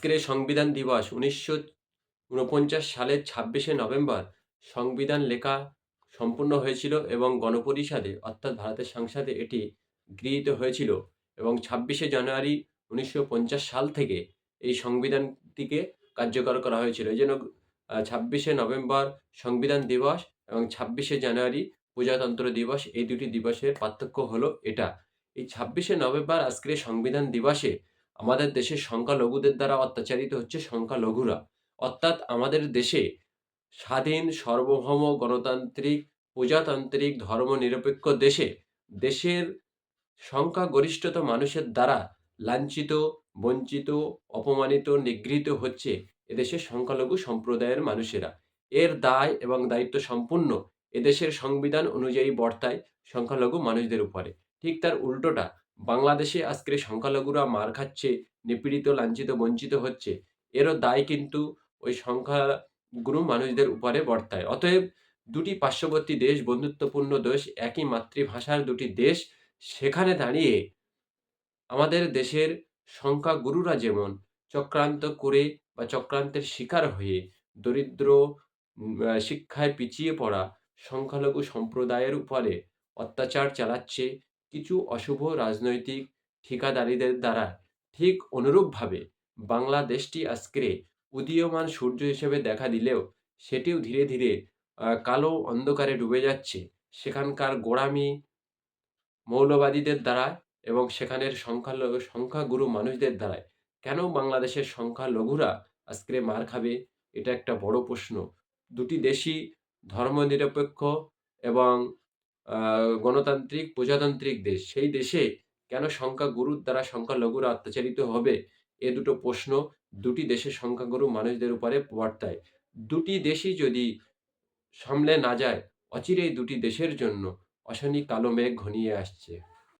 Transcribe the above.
আজকের এই সংবিধান দিবস উনিশশো উনপঞ্চাশ সালের ছাব্বিশে নভেম্বর সংবিধান লেখা সম্পূর্ণ হয়েছিল এবং গণপরিষদে, অর্থাৎ ভারতের সংসদে এটি গৃহীত হয়েছিল এবং ছাব্বিশে জানুয়ারি উনিশশো পঞ্চাশ সাল থেকে এই সংবিধানটিকে কার্যকর করা হয়েছিল। এই জন্য ছাব্বিশে নভেম্বর সংবিধান দিবস এবং ছাব্বিশে জানুয়ারি প্রজাতন্ত্র দিবস এই দুটি দিবসের পার্থক্য হলো এটা। এই ছাব্বিশে নভেম্বর আজকের সংবিধান দিবসে আমাদের দেশের সংখ্যালঘুদের দ্বারা অত্যাচারিত হচ্ছে সংখ্যালঘুরা অর্থাৎ আমাদের দেশে স্বাধীন, সার্বভৌম গণতান্ত্রিক, প্রজাতান্ত্রিক, ধর্মনিরপেক্ষ দেশে দেশের সংখ্যাগরিষ্ঠত মানুষের দ্বারা লাঞ্ছিত, বঞ্চিত, অপমানিত, নিগৃহীত হচ্ছে এদেশের সংখ্যালঘু সম্প্রদায়ের মানুষেরা। এর দায় এবং দায়িত্ব সম্পূর্ণ এদেশের সংবিধান অনুযায়ী বর্তায় সংখ্যালঘু মানুষদের উপরে। ঠিক তার উল্টোটা বাংলাদেশে আজকের সংখ্যালঘুরা মার খাচ্ছে, নিপীড়িত, লাঞ্ছিত, বঞ্চিত হচ্ছে। এরও দায় কিন্তু ওই সংখ্যাগুরু মানুষদের উপরে বর্তায়। অতএব দুটি পার্শ্ববর্তী দেশ, বন্ধুত্বপূর্ণ দেশ, একই মাতৃভাষার দুটি দেশ, সেখানে দাঁড়িয়ে আমাদের দেশের সংখ্যাগুরুরা যেমন চক্রান্ত করে বা চক্রান্তের শিকার হয়ে দরিদ্র শিক্ষায় পিছিয়ে পড়া সংখ্যালঘু সম্প্রদায়ের উপরে অত্যাচার চালাচ্ছে কিছু অশুভ রাজনৈতিক ঠিকাদারিদের দ্বারা ঠিক অনুরূপভাবে বাংলাদেশটি আজকে উদীয়মান সূর্য হিসেবে দেখা দিলেও সেটিও ধীরে ধীরে কালো অন্ধকারে ডুবে যাচ্ছে। সেখানকার গোড়ামি মৌলবাদীদের দ্বারা এবং সেখানের সংখ্যালঘু, সংখ্যাগুরু মানুষদের দ্বারায় কেন বাংলাদেশের সংখ্যালঘুরা আজকে মার খাবে? এটা একটা বড় প্রশ্ন। দুটি দেশই ধর্মনিরপেক্ষ এবং গণতান্ত্রিক, প্রজাতান্ত্রিক দেশ। সেই দেশে কেন সংখ্যা গুরুর দ্বারা সংখ্যালঘুরা অত্যাচারিত হবে? এ দুটো প্রশ্ন দুটি দেশের সংখ্যাগুরু মানুষদের উপরে বর্তায়। দুটি দেশই যদি সামলে না যায়, অচিরেই দুটি দেশের জন্য অশনি কালো মেঘ ঘনিয়ে আসছে।